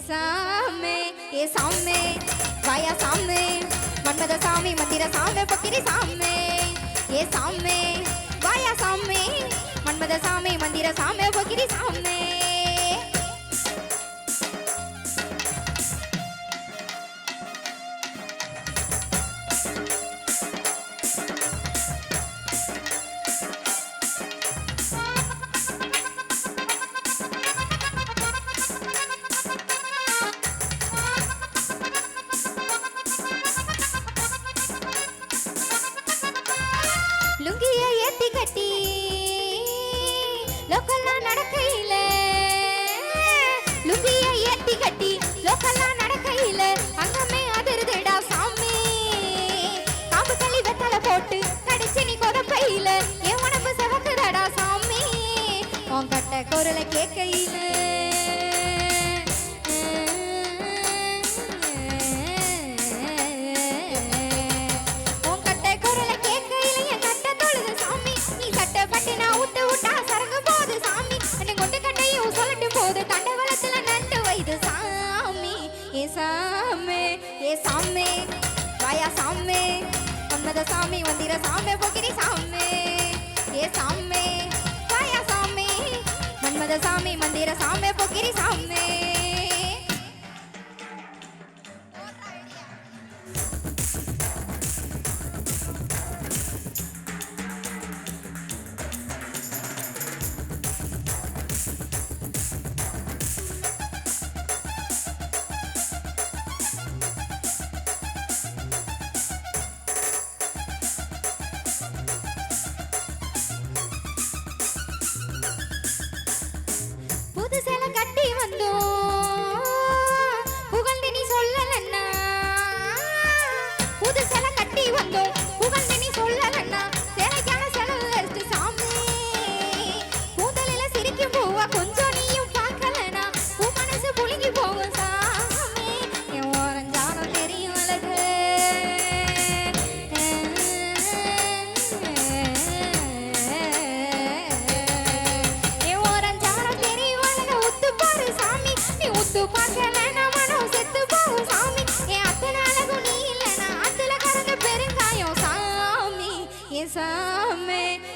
சாமி ஏ சாமி வாயா சாமி மன்மத சாமி மந்திர சாமி பக்கிரி சாமே ஏ சாமி வாயா சாமி மன்மத சாமி மந்திர சாமி பக்கிரி சாமி. லோக்கல்லா நடக்கையில. லுங்கிய ஏத்தி கட்டி லோக்கல்லா நடக்கையில. அங்கமே அதிருதுடா சாமி. காம்பு தள்ளி வெத்தலை போட்டு கடிச்சு நீ கொதப்பையில என் உடம்பு செவக்குதடா சாமி. உன் கட்ட குரலை கேட்கையில. சாமி வாயா சாமி மன்மத சாமி வந்திர சாமி போகிரி சாமி ஏ சாமி 모든 사람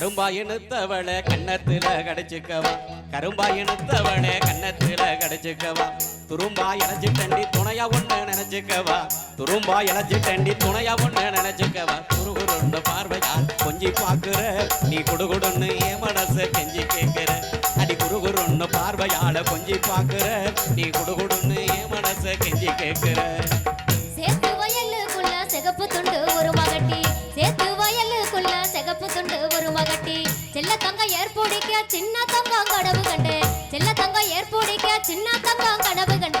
கரும்பாயினுத்தவளை கன்னத்துல கடிச்சுக்கவா. கரும்பாயினுத்தவளை கன்னத்துல கடிச்சுக்கவா. துரும்பா இணைச்சு தண்டி துணையா ஒண்ணு நினைச்சுக்கவா. துரும்பா இணைச்சு தண்டி துணையா ஒண்ணு நினைச்சுக்கவா. துருகுருண்ட பார்வையா கொஞ்சி பாக்குற நீ குடுகுடுன்னு என் மனச கெஞ்சி கேட்கிற. அடி குருகுருன்னு பார்வையால கொஞ்சி பாக்குற நீ குடுகுடுன்னு என் மனச கெஞ்சி கேட்கிற. சின்ன தங்கம் கனவு கண்டு செல்ல தங்கம் ஏற்புடிக்க சின்ன தங்கம் கனவு கண்டு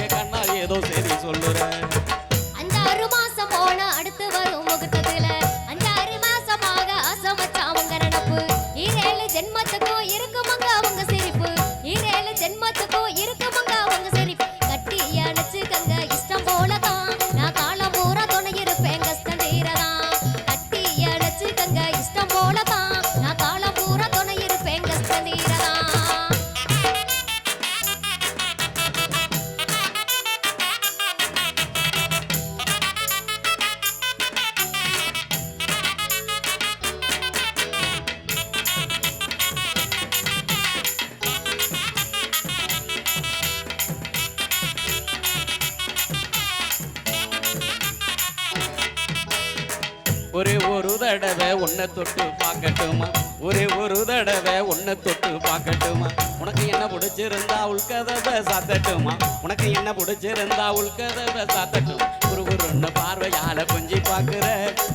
ஒரே ஒரு தடவை உன்னை தொட்டு பார்க்கட்டுமா? ஒரே ஒரு தடவை உன்னை தொட்டு பார்க்கட்டுமா? உனக்கு என்ன பிடிச்சிருந்தா உள்கதவை சாத்தட்டுமா? உனக்கு என்ன பிடிச்சிருந்தா உள்கதவை சாத்தட்டும்? ஒரு ஒரு பார்வையால கொஞ்சி பார்க்குற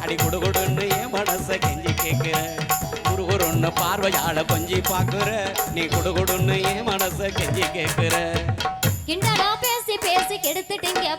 அடி குடுகுடுன்னு என் மனசை கெஞ்சி கேட்குற. ஒரு ஒரு பார்வையால கொஞ்சி பார்க்குற நீ குடுகுடுன்னு என் மனசை கெஞ்சி கேட்குற. என்னடா பேசி பேசி கெடுத்துட்டீங்க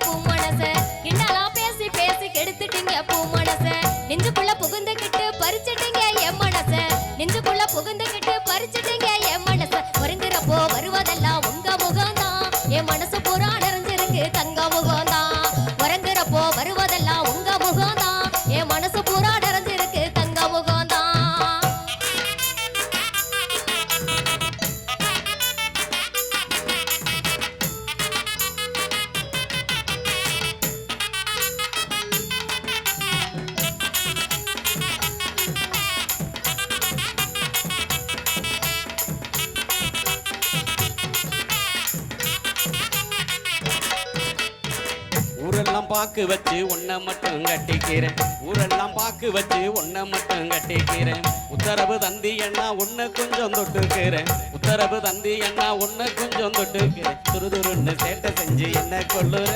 ஊரெல்லாம் பாக்கு வச்சு ஒன்ன மட்டும் கட்டிக்கிறேன். ஊரெல்லாம் பாக்கு வச்சு ஒன்ன மட்டும் கட்டிக்கிறேன். உத்தரவு தந்தி என்ன உன்னை கொஞ்சம் தொட்டுக்கிறேன். உத்தரவு தந்தி என்ன உன்னை கொஞ்சம் தொட்டுக்கிறேன். துருதுருன்னு சேட்டை செஞ்சு என்ன கொள்ளுற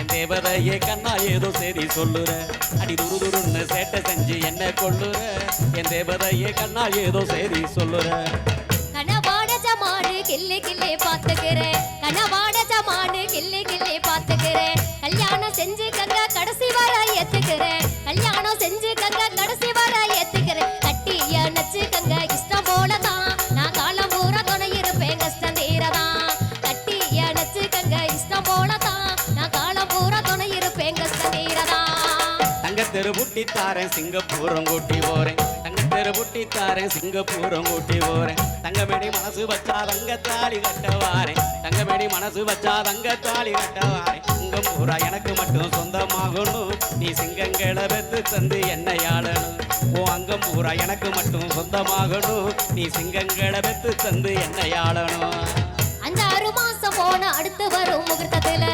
என் தேவதையே கண்ணா ஏதோ சரி சொல்லுற. அடி துருதுருன்னு சேட்டை செஞ்சு என்ன கொள்ளுற என் தேவதையே கண்ணா ஏதோ சரி சொல்லுற. கனவாட ஜமானு கிள்ளி கிள்ளி பாத்துக்கிறேன் கனவாட ஜமானு கிள்ளி கிள்ளி பார்த்து தங்கத்தெரு புட்டி தாரேன் சிங்கப்பூரம் கூட்டி போறேன். தங்கத்தெரு புட்டி தாரேன் சிங்கப்பூரம் கூட்டி போறேன். தங்கமேடி மனசு வச்சா தங்க தாலி கட்ட தங்கமேடி மனசு வச்சா தங்க தாலி கட்ட வாரேன். சிங்கம் பூரா எனக்கு மட்டும் சொந்தமாகணும். நீ சிங்கங்களை வெத்து தந்து என்னை ஆளணும். ஓ அங்கம் பூரா எனக்கு மட்டும் சொந்தமாகணும். நீ சிங்கங்களை வெத்து தந்து என்னை ஆளணும். ஆறு மாசம் போன அடுத்து வரும் முகூர்த்தத்துல.